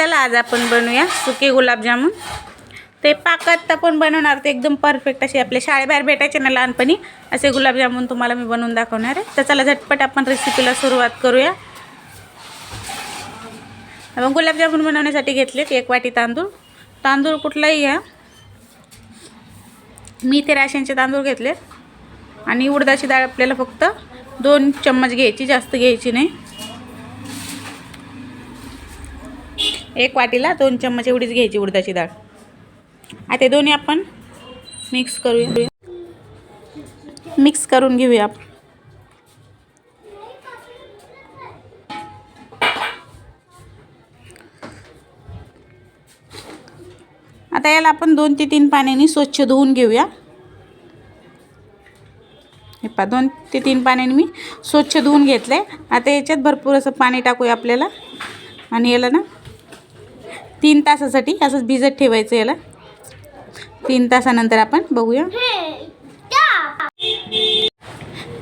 चला आज आपण बनवूया सुके गुलाबजामुन. ते पाकात पण बनवणार ते एकदम परफेक्ट असे आपले शाळेबाहेर भेटायचे ना लहानपणी असे गुलाबजामुन तुम्हाला मी बनवून दाखवणार आहे. तर चला झटपट आपण रेसिपीला सुरुवात करूया. मग गुलाबजामुन बनवण्यासाठी घेतलेत एक वाटी तांदूळ. तांदूळ कुठलाही घ्या. मी ते राशनचे तांदूळ घेतले आणि उडदाची डाळ आपल्याला फक्त दोन चम्मच घ्यायची जास्त घ्यायची नाही. एक वाटीला दोन चम्मच एवढीच घ्यायची उडदाची डाळ. आता दोन्ही आपण मिक्स करूया. मिक्स करून घेऊया आपण. आता याला आपण दोन ते तीन पाण्याने स्वच्छ धुवून घेऊया. हे पा दोन ते तीन पाण्याने मी स्वच्छ धुवून घेतलं आहे आता याच्यात भरपूर असं पाणी टाकूया आपल्याला. आणि याला ना तीन तासासाठी असंच भिजत ठेवायचं याला. तीन तासानंतर आपण बघूया.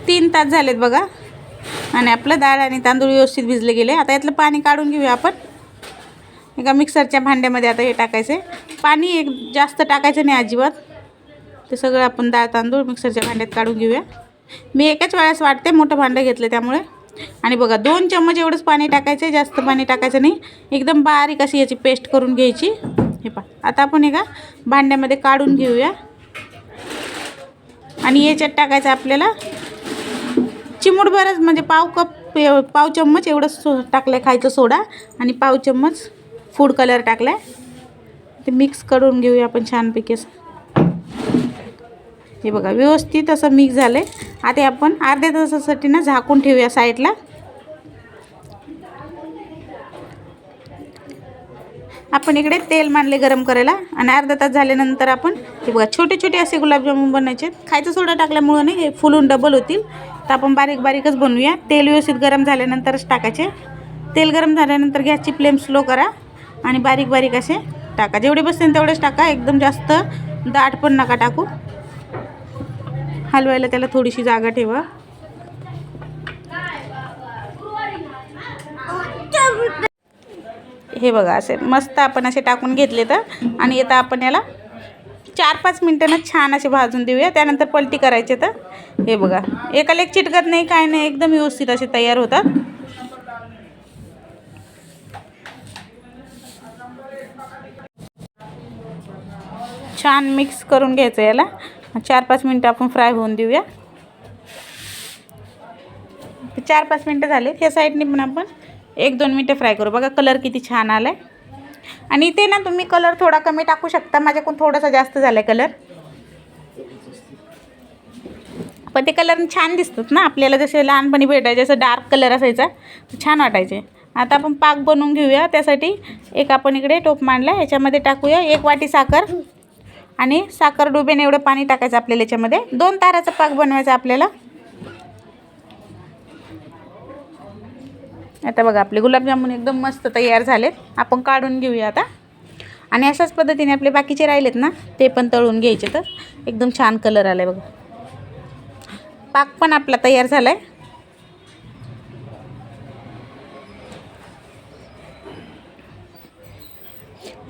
तीन तास झालेत बघा. आणि आपलं डाळ आणि तांदूळ व्यवस्थित भिजले गेले. आता यातलं पाणी काढून घेऊया आपण. एका मिक्सरच्या भांड्यामध्ये आता हे टाकायचं आहे. पाणी एक जास्त टाकायचं नाही अजिबात. ते सगळं आपण डाळ तांदूळ मिक्सरच्या भांड्यात काढून घेऊया. मी एकाच वेळेस वाटते मोठं भांडं घेतलं त्यामुळे. आणि बघा दोन चम्मच एवढंच पाणी टाकायचं आहे जास्त पाणी टाकायचं नाही. एकदम बारीक अशी याची पेस्ट करून घ्यायची. हे पा आता आपण एका भांड्यामध्ये काढून घेऊया. आणि याच्यात टाकायचं आपल्याला चिमूटभरच म्हणजे पाव कप पाव चम्मच एवढंच सो टाकलं आहे खायचं सोडा. आणि पाव चम्मच फूड कलर टाकला आहे ते मिक्स करून घेऊया आपण छानपैकी असं. हे बघा व्यवस्थित असं मिक्स झालं आहे आता आपण अर्ध्या तासासाठी ना झाकून ठेवूया साईडला. आपण इकडे तेल मांडले गरम करायला आणि अर्धा तास झाल्यानंतर आपण हे बघा छोटे छोटे असे गुलाबजामुन बनवायचे खायचं सोडा टाकल्यामुळं नाही हे फुलून डबल होतील. तर आपण बारीक बारीकच बनवूया. तेल व्यवस्थित गरम झाल्यानंतरच टाकायचे. तेल गरम झाल्यानंतर गॅसची फ्लेम स्लो करा आणि बारीक बारीक असे टाका. जेवढे बसतील तेवढेच टाका. एकदम जास्त दाट पण नका टाकू. हलवायला त्याला थोडीशी जागा ठेवा. हे बघा असे मस्त आपण असे टाकून घेतले तर. आणि आता आपण याला चार पाच मिनटानं छान असे भाजून देऊया. त्यानंतर पलटी करायचे तर. हे बघा एकाला एक चिटकत नाही काय नाही एकदम व्यवस्थित असे तयार होतात. छान मिक्स करून घ्यायचं याला. चार पाच मिनटं आपण फ्राय होऊन देऊया. चार पाच मिनटं झाले ह्या साईडने पण आपण एक दोन मिनटं फ्राय करू. बघा कलर किती छान आला आहे आणि ते ना तुम्ही कलर थोडा कमी टाकू शकता. माझ्याकडून थोडासा जास्त झाला आहे कलर. पण ते कलर छान दिसतात ना. आपल्याला जसे लहानपणी भेटायचे असं डार्क कलर असायचा तर छान वाटायचे. आता आपण पाक बनवून घेऊया. त्यासाठी एक आपण इकडे टोप मांडला याच्यामध्ये टाकूया. एक वाटी साखर. आणि साखर डुबेने एवढं पाणी टाकायचं आपल्याला याच्यामध्ये. दोन ताराचा पाक बनवायचा आपल्याला. आता बघा आपले गुलाबजामुन एकदम मस्त तयार झालेत. आपण काढून घेऊया आता. आणि अशाच पद्धतीने आपले बाकीचे राहिलेत ना ते पण तळून घ्यायचे तर. एकदम छान कलर आला आहे बघा. पाक पण आपला तयार झाला आहे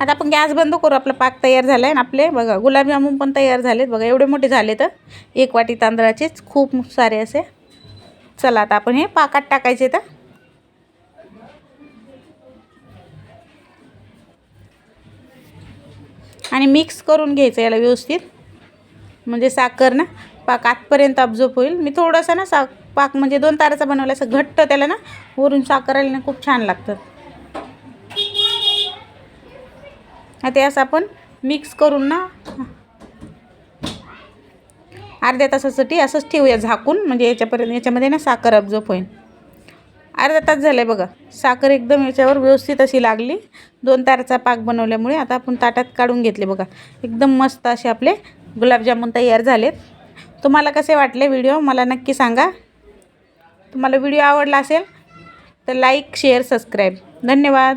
आता आपण गॅस बंद करू आपला पाक तयार झाला आहे ना आपले. बघा गुलाबजामुन पण तयार झालेत. बघा एवढे मोठे झाले तर एक वाटी तांदळाचेच खूप सारे असे. चला आता आपण हे पाकात टाकायचे तर आणि मिक्स करून घ्यायचं याला व्यवस्थित. म्हणजे साखर ना पाक आतपर्यंत अब्झॉर्ब होईल. मी थोडंसं ना सा पाक म्हणजे दोन ताराचा बनवला असं घट्ट त्याला ना वरून साखर आली ना खूप छान लागतं. ते असं आपण मिक्स करून ना अर्ध्या तासासाठी असंच ठेवूया झाकून म्हणजे याच्यापर्यंत याच्यामध्ये ना साखर अब्झॉर्ब होईल. अर्धा तास झालं आहे बघा साखर एकदम याच्यावर व्यवस्थित अशी लागली. दोन तारचा पाक बनवल्यामुळे आता आपण ताटात काढून घेतले बघा. एकदम मस्त असे आपले गुलाबजामुन तयार झालेत. तुम्हाला कसे वाटले व्हिडिओ मला नक्की सांगा. तुम्हाला व्हिडिओ आवडला असेल तर लाईक शेअर सबस्क्राईब धन्यवाद.